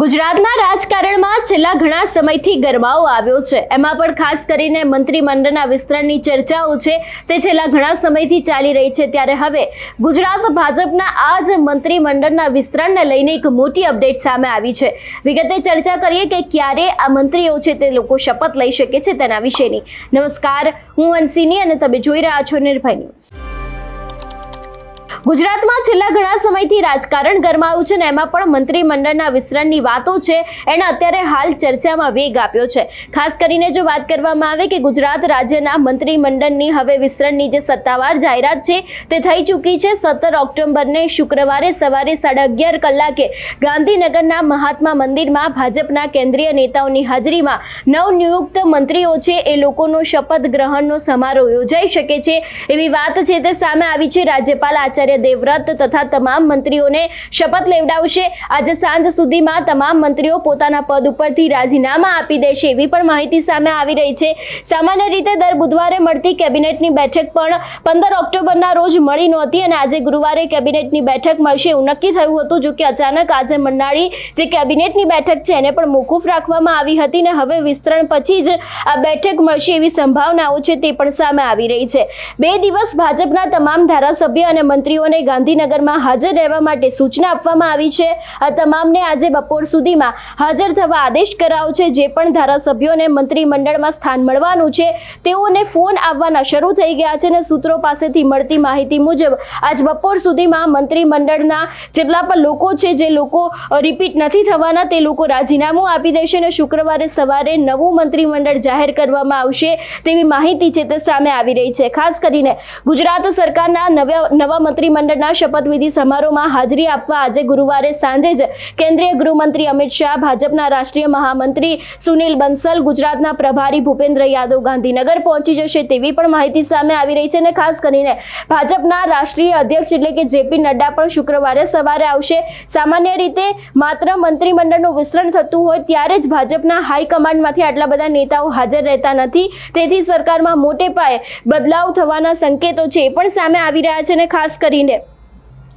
ગુજરાતના રાજકારણમાં છેલ્લા ઘણા સમયથી ગરબાઓ આવ્યો છે. એમાં પણ ખાસ કરીને મંત્રીમંડળના વિસ્તરણની ચર્ચાઓ છે. તે છેલ્લા ઘણા સમયથી ચાલી રહી છે. ત્યારે હવે ગુજરાત ભાજપના આ જ મંત્રીમંડળના વિસ્તરણને લઈને એક મોટી અપડેટ સામે આવી છે. વિગતે ચર્ચા કરીએ કે ક્યારે આ મંત્રીઓ છે તે લોકો શપથ લઈ શકે છે તેના વિશેની. નમસ્કાર, હું અંશિની અને તમે જોઈ રહ્યા છો નિર્ભય ન્યૂઝ. ગુજરાતમાં છેલ્લા ઘણા સમયથી રાજકારણ ગરમાયું છે ને એમાં પણ મંત્રીમંડળના વિસ્તરણની વાતો છે. એને અત્યારે હાલ ચર્ચામાં વેગ આપ્યો છે. ખાસ કરીને જો વાત કરવામાં આવે કે ગુજરાત રાજ્યના મંત્રીમંડળની હવે વિસ્તરણની જે સત્તાવાર જાહેરાત છે તે થઈ ચૂકી છે. સત્તર ઓક્ટોબરને શુક્રવારે સવારે સાડા અગિયાર કલાકે ગાંધીનગરના મહાત્મા મંદિરમાં ભાજપના કેન્દ્રીય નેતાઓની હાજરીમાં નવનિયુક્ત મંત્રીઓ છે એ લોકોનો શપથ ગ્રહણનો સમારોહ યોજાઈ શકે છે. એવી વાત છે તે સામે આવી છે રાજ્યપાલ આચાર્ય દેવવ્રત તથા તમામ મંત્રીઓને શપથ લેવડાવશે. આજે સાંજ સુધીમાં તમામ મંત્રીઓ પોતાના પદ ઉપરથી રાજીનામા આપી દેશે એવી પણ માહિતી સામે આવી રહી છે. સામાન્ય રીતે દર બુધવારે મળતી કેબિનેટની બેઠક પણ પંદર ઓક્ટોબરના રોજ મળી નહોતી અને આજે ગુરુવારે કેબિનેટની બેઠક મળશે એવું નક્કી થયું હતું, જોકે અચાનક આજે મંડાળી જે કેબિનેટની બેઠક છે એને પણ મોકૂફ રાખવામાં આવી હતી ને હવે વિસ્તરણ પછી જ આ બેઠક મળશે એવી સંભાવનાઓ છે તે પણ સામે આવી રહી છે. બે દિવસ ભાજપના તમામ ધારાસભ્ય અને મંત્રીઓને ગાંધીનગરમાં હાજર રહેવા માટે સૂચના આપવામાં આવી છે. આ તમામને આજે બપોર સુધીમાં હાજર થવા આદેશ કરાયો છે. જે પણ ધારાસભ્યોને મંત્રીમંડળમાં સ્થાન મળવાનું છે, તેઓને ફોન આવવાના શરૂ થઈ ગયા છે અને સૂત્રો પાસેથી મળતી માહિતી મુજબ આજ બપોર સુધીમાં મંત્રીમંડળના જેટલા પણ લોકો છે, જે લોકો રિપીટ નથી થવાના, તે લોકો રાજીનામું આપી દેશે અને શુક્રવારે સવારે નવું મંત્રીમંડળ જાહેર કરવામાં આવશે તેવી માહિતી છે તે સામે આવી રહી છે. ખાસ કરીને ગુજરાત સરકારના નવા નવા મંત્રીમંડળના શપથવિધિ સમારોહમાં હાજરી આપવા આજે ગુરુવારે સાંજે જ કેન્દ્રીય ગૃહમંત્રી અમિત શાહ, ભાજપના રાષ્ટ્રીય મહામંત્રી સુનિલ બંસલ, ગુજરાતના પ્રભારી ભૂપેન્દ્ર યાદવ ગાંધીનગર પહોંચી જશે તેવી પણ માહિતી સામે આવી રહી છે અને ખાસ કરીને ભાજપના રાષ્ટ્રીય અધ્યક્ષ એટલે કે જેપી નડ્ડા પણ શુક્રવારે સવારે આવશે. સામાન્ય રીતે માત્ર મંત્રીમંડળનું વિસ્તરણ થતું હોય ત્યારે જ ભાજપના હાઈકમાન્ડમાંથી આટલા બધા નેતાઓ હાજર રહેતા નથી. તેથી સરકારમાં મોટે પાયે બદલાવ થવાના સંકેતો છે એ પણ સામે આવી રહ્યા છે અને ખાસ કરીને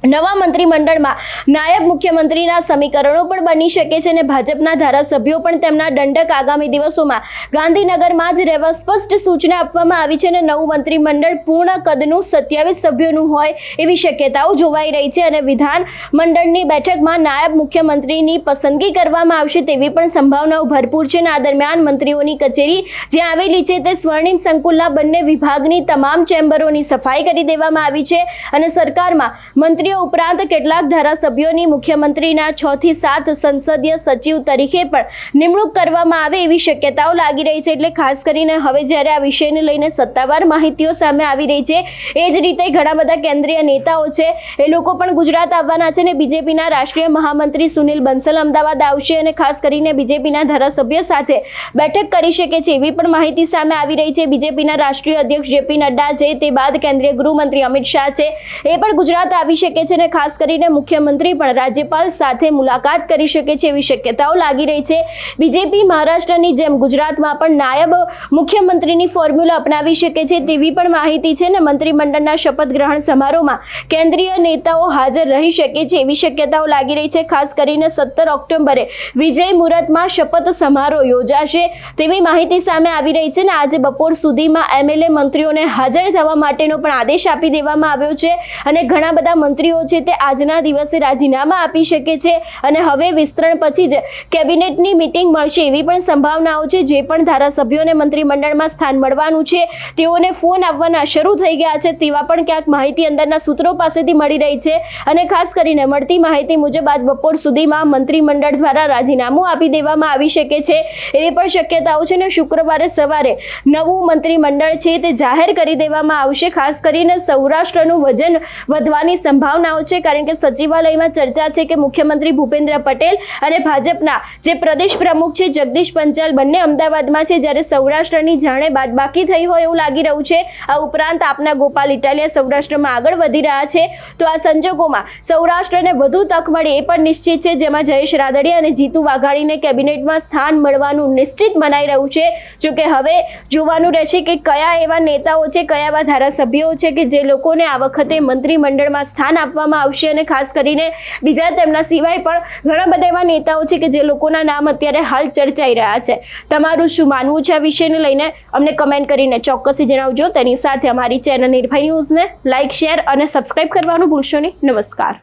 નવા મંત્રીમંડળમાં નાયબ મુખ્યમંત્રીના સમીકરણો પણ બની શકે છે અને ભાજપના ધારાસભ્યો પણ તેમના દંડક આગામી દિવસોમાં ગાંધીનગરમાં જ રહેવા સ્પષ્ટ સૂચના આપવામાં આવી છે અને નવું મંત્રીમંડળ પૂર્ણ કદનું સત્યાવીસ સભ્યોનું હોય એવી શક્યતાઓ જોવાઈ રહી છે અને વિધાન મંડળની બેઠકમાં નાયબ મુખ્યમંત્રીની પસંદગી કરવામાં આવશે તેવી પણ સંભાવનાઓ ભરપૂર છે અને આ દરમિયાન મંત્રીઓની કચેરી જ્યાં આવેલી છે તે સ્વર્ણિમ સંકુલના બંને વિભાગની તમામ ચેમ્બરોની સફાઈ કરી દેવામાં આવી છે અને સરકારમાં મંત્રીઓ ઉપરાંત કેટલાક ધારાસભ્યોની મુખ્યમંત્રીના છ થી સાત સંસદીય સચિવ તરીકે પણ નિમણૂક કરવામાં આવે એવી શક્યતાઓ લાગી રહી છે. એટલે ખાસ કરીને હવે જ્યારે આ વિષયને લઈને સત્તાવાર માહિતીઓ સામે આવી રહી છે, એ જ રીતે ઘણા બધા કેન્દ્રીય નેતાઓ છે, એ લોકો પણ ગુજરાત આવવાના છે ને બીજેપીના રાષ્ટ્રીય મહામંત્રી સુનિલ બંસલ અમદાવાદ આવશે અને ખાસ કરીને બીજેપીના ધારાસભ્ય સાથે બેઠક કરી શકે છે એવી પણ માહિતી સામે આવી રહી છે. બીજેપીના રાષ્ટ્રીય અધ્યક્ષ જેપી નડ્ડા છે, તે બાદ કેન્દ્રીય ગૃહમંત્રી અમિત શાહ છે, એ પણ ગુજરાત આવી શકે છે અને ખાસ કરીને મુખ્યમંત્રી પણ રાજ્યપાલ સાથે મુલાકાત કરી શકે છે એવી શક્યતાઓ લાગી રહી છે. બીજેપી મહારાષ્ટ્રની જેમ ગુજરાતમાં પણ નાયબ મુખ્યમંત્રીની ફોર્મ્યુલા અપનાવી શકે છે તેવી પણ માહિતી છે ને મંત્રીમંડળના શપથ ગ્રહણ સમારોહમાં કેન્દ્રીય નેતાઓ હાજર રહી શકે છે એવી શક્યતાઓ લાગી રહી છે. ખાસ કરીને સત્તર ઓક્ટોબરે વિજય મુહૂર્તમાં શપથ સમારોહ યોજાશે તેવી માહિતી સામે આવી રહી છે ને આજે બપોર સુધીમાં એમએલએ મંત્રીઓને હાજર થવા માટેનો પણ આદેશ આપી દેવામાં આવ્યો છે અને ઘણા બધા મંત્રીઓ છે તે આજના દિવસે રાજીનામા આપી શકે છે અને હવે વિસ્તરણ પછી જ કેબિનેટની મિટિંગ મળશે એવી પણ સંભાવનાઓ છે. જે પણ ધારાસભ્યોને મંત્રીમંડળમાં સ્થાન મળવાનું છે, તેઓને ફોન આવવાના શરૂ થઈ ગયા છે તેવા પણ ક્યાંક માહિતી અંદરના સૂત્રો પાસેથી મળી રહી છે અને ખાસ કરીને મળતી માહિતી મુજબ આજ બપોર સુધીમાં મંત્રીમંડળ દ્વારા રાજીનામું આપી દેવામાં આવી શકે છે એવી પણ શક્યતાઓ છે ને શુક્રવારે સવારે નવું મંત્રીમંડળ છે તે જાહેર કરી દેવામાં આવશે. ખાસ કરીને સૌરાષ્ટ્રનું વજન વધવાની સંભાવનાઓ છે, કારણ કે સચિવાલયમાં ચર્ચા છે કે મુખ્યમંત્રી ભૂપેન્દ્ર પટેલ અને ભાજપના જે પ્રદેશ પ્રમુખ છે, જગદીશ પંચાલ બંને અમદાવાદમાં છે. જ્યારે સૌરાષ્ટ્રની જાણે બાદબાકી થઈ હોય એવું લાગી રહ્યું છે. આ ઉપરાંત આપના ગોપાલ ઇટાલિયા સૌરાષ્ટ્રમાં આગળ વધી રહ્યા છે. તો આ સંજોગોમાં સૌરાષ્ટ્રને વધુ તક મળે એ પણ નિશ્ચિત છે. જેમાં જયેશ રાદડિયા અને જીતુ વાઘાણીને કેબિનેટમાં સ્થાન મળવાનું નિશ્ચિત મનાઈ રહ્યું છે. જોકે હવે જોવાનું રહેશે કે કયા એવા નેતાઓ છે, કયા એવા ધારાસભ્યો છે કે જે લોકોને આ વખતે મંત્રીમંડળમાં સ્થાન આપવામાં આવશે અને ખાસ કરીને બીજા તેમના સિવાય પણ ઘણા બધા એવા નેતાઓ છે કે જે લોકોના નામ અત્યારે હાલ ચર્ચાઈ રહ્યા છે. તમારું શું માનવું છે આ વિષયને લઈને? અમને કમેન્ટ કરીને ચોક્કસથી જણાવજો. તેની સાથે અમારી ચેનલ નિર્ભય ન્યૂઝને લાઇક શેર અને સબસ્ક્રાઇબ કરવાનું ભૂલશો નહીં. નમસ્કાર.